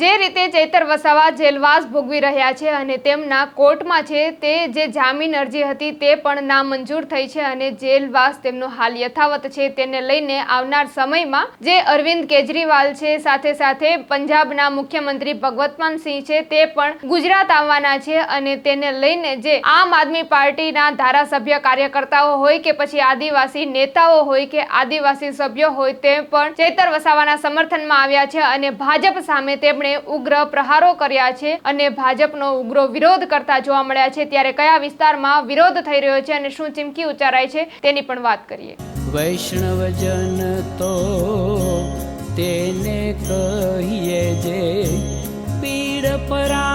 જે રીતે ચૈતર વસાવા જેલવાસ ભોગવી રહ્યા છે અને તેમના કોર્ટમાં છે તે જે જામીન અરજી હતી તે પણ નામંજૂર થઈ છે અને જેલવાસ તેમનો હાલ યથાવત છે તેને લઈને આવનાર સમયમાં જે અરવિંદ કેજરીવાલ છે, સાથે સાથે પંજાબના મુખ્યમંત્રી ભગવતમાન સિંહ છે તે પણ ગુજરાત આવવાના છે અને તેને લઈને જે આમ આદમી પાર્ટીના ધારાસભ્ય કાર્યકર્તાઓ હોય કે પછી આદિવાસી નેતાઓ હોય કે આદિવાસી સભ્યો હોય તે પણ ચેતર વસાવાના સમર્થનમાં આવ્યા છે અને ભાજપ સામે તેમણે ઉગ્ર પ્રહારો કર્યા છે અને ભાજપનો ઉગ્ર વિરોધ કરતા જોવા મળ્યા છે. ત્યારે કયા વિસ્તારમાં વિરોધ થઈ રહ્યો છે અને શું ચીમકી ઉચ્ચારાય છે તેની પણ વાત કરીએ. વૈષ્ણવજન તો તેને કહીએ જે પીડ પરાઈ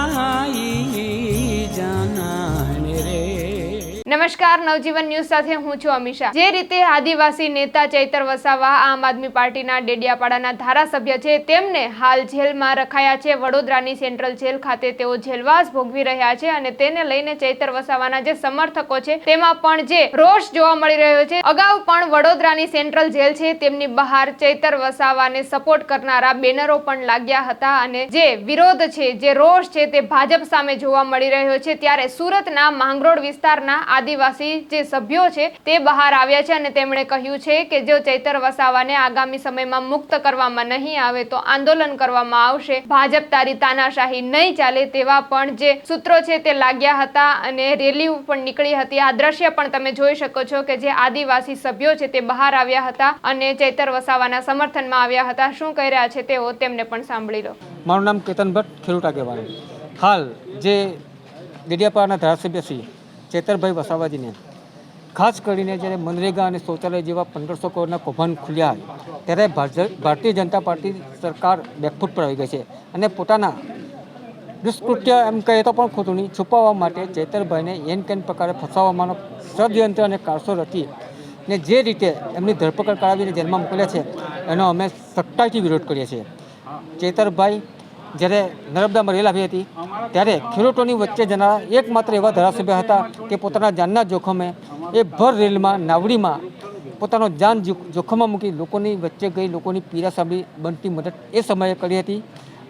નમસ્કાર, નવજીવન ન્યૂઝ સાથે હું છું અમિશા જે રીતે આદિવાસી નેતા ચૈતર વસાવા આમ આદમી પાર્ટીના ડેડિયાપાડાના ધારાસભ્ય છે, તેમને હાલ જેલમાં રખાયા છે. વડોદરાની સેન્ટ્રલ જેલ ખાતે તેઓ જેલવાસ ભોગવી રહ્યા છે અને તેને લઈને ચૈતર વસાવાના જે સમર્થકો છે, તેમાં પણ જે રોષ જોવા મળી રહ્યો છે. અગાઉ પણ વડોદરાની સેન્ટ્રલ જેલ છે, તેમની બહાર ચૈતર વસાવાને સપોર્ટ કરનારા બેનરો પણ લાગ્યા હતા અને જે વિરોધ છે, જે રોષ છે તે ભાજપ સામે જોવા મળી રહ્યો છે. ત્યારે સુરતના માંગરોળ વિસ્તારના આદિવાસી જે સભ્યો છે તે બહાર આવ્યા છે અને તેમણે કહ્યું છે કે જો ચૈતર વસાવાને આગામી સમયમાં મુક્ત કરવામાં નહીં આવે તો આંદોલન કરવામાં આવશે. ભાજપ તારી તાનાશાહી નહીં ચાલે તેવા પણ જે સૂત્રો છે તે લાગ્યા હતા અને રેલી પણ નીકળી હતી. આ દ્રશ્ય પણ તમે જોઈ શકો છો કે જે આદિવાસી સભ્યો છે તે બહાર આવ્યા હતા અને ચૈતર વસાવાના સમર્થનમાં આવ્યા હતા. શું કહી રહ્યા છે તેઓ તેમને પણ સાંભળી લો. મારું નામ કેતન ભટ્ટ, ખેડૂત આગેવાન. હાલ જે ડેડિયાપાડાના ધારાસભ્ય શ્રી ચેતરભાઈ વસાવાજીને. ખાસ કરીને જ્યારે મનરેગા અને શૌચાલય જેવા પંદરસો કરોડના કૌભાંડ ખુલ્યા ત્યારે ભારતીય જનતા પાર્ટી સરકાર બેકફૂટ પર આવી ગઈ છે. અને પોતાના દુષ્કૃત્ય એમ કહીએ તો પણ ખોટું છુપાવવા માટે ચેતરભાઈને એન કેન પ્રકારે ફસાવવાનો ષડયંત્ર અને કારસો રચી ને જે રીતે એમની ધરપકડ કરાવીને જેલમાં મોકલ્યા છે, એનો અમે સખ્તાઈથી વિરોધ કરીએ છીએ. ચેતરભાઈ જ્યારે નર્મદામાં રેલ આવી હતી, ત્યારે ખેડૂતોની વચ્ચે જનારા એકમાત્ર એવા ધારાસભ્ય હતા કે પોતાના જાનના જોખમે એ ભર રેલમાં, નાવડીમાં પોતાનો જાન જોખમમાં મૂકી લોકોની વચ્ચે ગઈ લોકોની પીડા સાંભળી બનતી મદદ એ સમયે કરી હતી.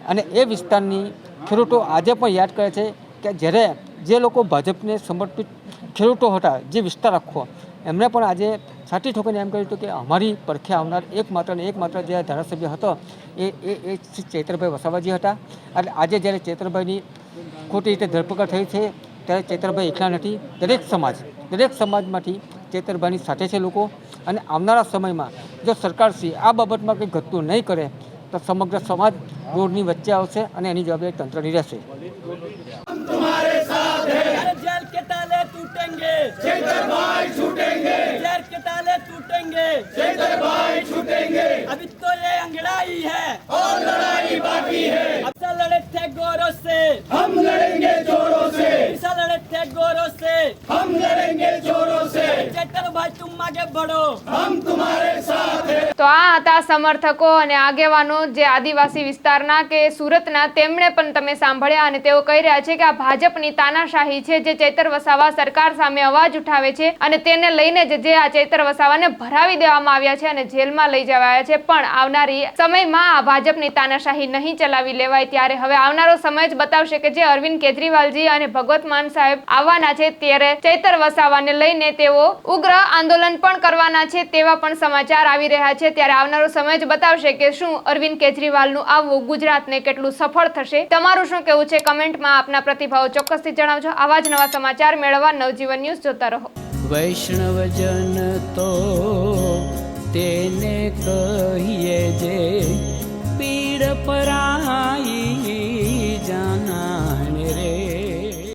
અને એ વિસ્તારની ખેડૂતો આજે પણ યાદ કરે છે કે જ્યારે જે લોકો ભાજપને સમર્પિત ખેડૂતો હતા, જે વિસ્તાર આખો એમણે પણ આજે છાતી ઠોકીને એમ કહ્યું હતું કે અમારી પડખે આવનાર એકમાત્ર ને એકમાત્ર જે ધારાસભ્ય હતો એ એ એ શ્રી ચૈત્રભાઈ વસાવાજી હતા. અને આજે જ્યારે ચૈત્રભાઈની ખોટી રીતે ધરપકડ થઈ છે ત્યારે ચૈત્રભાઈ એકલા નથી. દરેક સમાજ દરેક સમાજમાંથી ચૈતરભાઈની સાથે છે લોકો. અને આવનારા સમયમાં જો સરકારશ્રી આ બાબતમાં કંઈ ઘટતું નહીં કરે તો સમગ્ર સમાજ રોડની વચ્ચે આવશે અને એની જવાબદારી તંત્રની રહેશે. अंगड़ाई है और लड़ाई बाकी है अब से लड़े थे गोरों से हम लड़ेंगे जोरों से ऐसा लड़े थे गोरों से हम लड़ेंगे जोरों से चेतर भाई तुम आगे बढ़ो हम तुम्हारे साथ हैं તો આ હતા સમર્થકો અને આગેવાનો જે આદિવાસી વિસ્તારના કે સુરતના તેમણે પણ તમે સાંભળ્યા અને તેઓ કહી રહ્યા છે કે આ ભાજપની તાનાશાહી છે જે ચૈતર વસાવા સરકાર સામે અવાજ ઉઠાવે છે અને તેને લઈને જ જે આ ચૈતર વસાવાને ભરાવી દેવામાં આવ્યા છે અને જેલમાં લઈ જવાયા છે પણ આવનારી સમયમાં આ ભાજપની તાનાશાહી નહીં ચલાવી લેવાય ત્યારે હવે આવનારો સમય જ બતાવશે કે જે અરવિંદ કેજરીવાલજી અને ભગવત માન સાહેબ આવવાના છે ત્યારે ચૈતર વસાવાને લઈને તેઓ ઉગ્ર આંદોલન પણ કરવાના છે તેવા પણ સમાચાર આવી રહ્યા છે. ત્યારે આવનારો સમય જ બતાવશે કે શું અરવિંદ કેજરીવાલનું આવવું ગુજરાતને કેટલું સફળ થશે. તમારું શું કહેવું છે? કમેન્ટમાં આપના પ્રતિભાવો ચોક્કસથી જણાવજો. આવા જ નવા સમાચાર મેળવવા નવજીવન ન્યૂઝ જોતા રહો. વૈષ્ણવજન તો તેને કહીએ